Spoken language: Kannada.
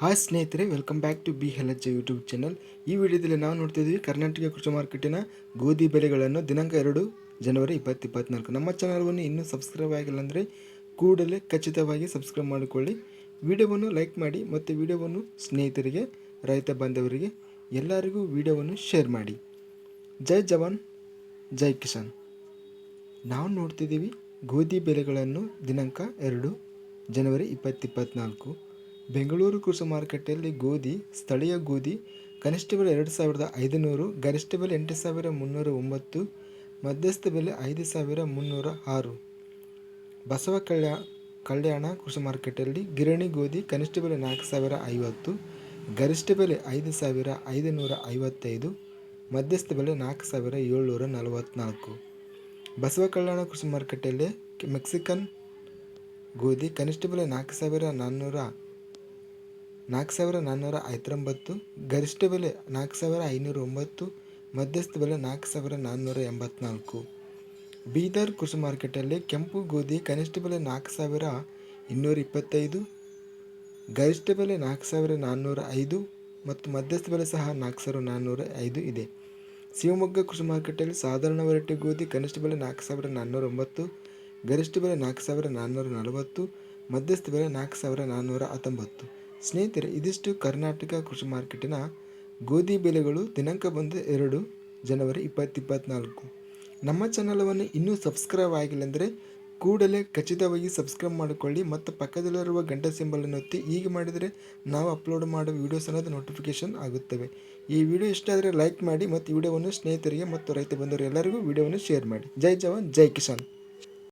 ಹಾಯ್ ಸ್ನೇಹಿತರೆ welcome back to B health YouTube channel ಈ ವಿಡಿಯೋದಲ್ಲಿ ನಾವು ನೋಡ್ತಿದ್ವಿ ಕರ್ನಾಟಕ ಕೃಷಿ ಮಾರ್ಕೆಟಿನ ಗೋಧಿ ಬೆಲೆಗಳನ್ನು ದಿನಾಂಕ ಎರಡು ಜನವರಿ ಇಪ್ಪತ್ತು ಇಪ್ಪತ್ನಾಲ್ಕು. ನಮ್ಮ ಚಾನಲ್ವನ್ನು ಇನ್ನೂ ಸಬ್ಸ್ಕ್ರೈಬ್ ಆಗಿಲ್ಲ ಅಂದರೆ ಕೂಡಲೇ ಖಚಿತವಾಗಿ ಸಬ್ಸ್ಕ್ರೈಬ್ ಮಾಡಿಕೊಳ್ಳಿ. ವಿಡಿಯೋವನ್ನು ಲೈಕ್ ಮಾಡಿ ಮತ್ತು ವಿಡಿಯೋವನ್ನು ಸ್ನೇಹಿತರಿಗೆ, ರೈತ ಬಾಂಧವರಿಗೆ ಎಲ್ಲರಿಗೂ ವಿಡಿಯೋವನ್ನು ಶೇರ್ ಮಾಡಿ. ಜೈ ಜವಾನ್, ಜೈ ಕಿಸಾನ್. ನಾವು ನೋಡ್ತಿದ್ದೀವಿ ಗೋಧಿ ಬೆಲೆಗಳನ್ನು ದಿನಾಂಕ ಎರಡು ಜನವರಿ ಇಪ್ಪತ್ತಿಪ್ಪತ್ನಾಲ್ಕು ಬೆಂಗಳೂರು ಕೃಷಿ ಮಾರುಕಟ್ಟೆಯಲ್ಲಿ ಗೋಧಿ, ಸ್ಥಳೀಯ ಗೋಧಿ, ಕನಿಷ್ಠ ಬೆಲೆ ಎರಡು ಸಾವಿರದ ಐದುನೂರು, ಗರಿಷ್ಠ ಬೆಲೆ ಎಂಟು ಸಾವಿರ ಮುನ್ನೂರ ಒಂಬತ್ತು, ಮಧ್ಯಸ್ಥ ಬೆಲೆ ಐದು ಸಾವಿರ ಮುನ್ನೂರ ಆರು. ಬಸವ ಕಲ್ಯಾಣ ಕಲ್ಯಾಣ ಕೃಷಿ ಮಾರುಕಟ್ಟೆಯಲ್ಲಿ ಗಿರಣಿ ಗೋಧಿ ಕನಿಷ್ಠ ಬೆಲೆ ನಾಲ್ಕು ಸಾವಿರ ಐವತ್ತು, ಗರಿಷ್ಠ ಬೆಲೆ ಐದು ಸಾವಿರ ಐದುನೂರ ಐವತ್ತೈದು, ಮಧ್ಯಸ್ಥ ಬೆಲೆ ನಾಲ್ಕು ಸಾವಿರ ಏಳ್ನೂರ ನಲವತ್ತ್ನಾಲ್ಕು ಬಸವ ಕಲ್ಯಾಣ ಕೃಷಿ ಮಾರುಕಟ್ಟೆಯಲ್ಲಿ ಮೆಕ್ಸಿಕನ್ ಗೋಧಿ ಕನಿಷ್ಠ ಬೆಲೆ ನಾಲ್ಕು ಸಾವಿರ ನಾನ್ನೂರ ನಾಲ್ಕು ಸಾವಿರ ನಾನ್ನೂರ ಐವತ್ತೊಂಬತ್ತು, ಗರಿಷ್ಠ ಬೆಲೆ ನಾಲ್ಕು ಸಾವಿರ ಐನೂರ ಒಂಬತ್ತು ಮಧ್ಯಸ್ಥ ಬೆಲೆ ನಾಲ್ಕು ಸಾವಿರ ನಾನ್ನೂರ ಎಂಬತ್ನಾಲ್ಕು. ಬೀದರ್ ಕೃಷಿ ಮಾರುಕಟ್ಟೆಯಲ್ಲಿ ಕೆಂಪು ಗೋಧಿ ಕನಿಷ್ಠ ಬೆಲೆ ನಾಲ್ಕು ಸಾವಿರ ಇನ್ನೂರ ಇಪ್ಪತ್ತೈದು, ಗರಿಷ್ಠ ಬೆಲೆ ನಾಲ್ಕು ಸಾವಿರ ನಾನ್ನೂರ ಐದು ಮತ್ತು ಮಧ್ಯಸ್ಥ ಬೆಲೆ ಸಹ ನಾಲ್ಕು ಸಾವಿರ ನಾನ್ನೂರ ಐದು ಇದೆ. ಶಿವಮೊಗ್ಗ ಕೃಷಿ ಮಾರುಕಟ್ಟೆಯಲ್ಲಿ ಸಾಧಾರಣ ವೆರೈಟಿ ಗೋಧಿ ಕನಿಷ್ಠ ಬೆಲೆ ನಾಲ್ಕು ಸಾವಿರ ನಾನ್ನೂರ ಒಂಬತ್ತು ಗರಿಷ್ಠ ಬೆಲೆ ನಾಲ್ಕು ಸಾವಿರ ನಾನ್ನೂರ ನಲವತ್ತು ಮಧ್ಯಸ್ಥ ಬೆಲೆ ನಾಲ್ಕು ಸಾವಿರ ನಾನ್ನೂರ ಹತ್ತೊಂಬತ್ತು ಸ್ನೇಹಿತರೆ, ಇದಿಷ್ಟು ಕರ್ನಾಟಕ ಕೃಷಿ ಮಾರ್ಕೆಟಿನ ಗೋಧಿ ಬೆಲೆಗಳು ದಿನಾಂಕ ಬಂದು ಎರಡು ಜನವರಿ ಇಪ್ಪತ್ತಿಪ್ಪತ್ನಾಲ್ಕು ನಮ್ಮ ಚಾನಲವನ್ನು ಇನ್ನೂ ಸಬ್ಸ್ಕ್ರೈಬ್ ಆಗಿಲ್ಲ ಅಂದರೆ ಕೂಡಲೇ ಖಚಿತವಾಗಿ ಸಬ್ಸ್ಕ್ರೈಬ್ ಮಾಡಿಕೊಳ್ಳಿ ಮತ್ತು ಪಕ್ಕದಲ್ಲಿರುವ ಗಂಟೆ ಸಿಂಬಲನ್ನು ಒತ್ತಿ ಹೀಗೆ ಮಾಡಿದರೆ ನಾವು ಅಪ್ಲೋಡ್ ಮಾಡೋ ವೀಡಿಯೋಸ್ ಅನ್ನೋದು ನೋಟಿಫಿಕೇಷನ್ ಆಗುತ್ತವೆ. ಈ ವಿಡಿಯೋ ಇಷ್ಟ ಆದರೆ ಲೈಕ್ ಮಾಡಿ ಮತ್ತು ವಿಡಿಯೋವನ್ನು ಸ್ನೇಹಿತರಿಗೆ ಮತ್ತು ರೈತ ಬಂಧುವರು ಎಲ್ಲರಿಗೂ ವಿಡಿಯೋವನ್ನು ಶೇರ್ ಮಾಡಿ. ಜೈ ಜವಾನ್, ಜೈ ಕಿಸಾನ್.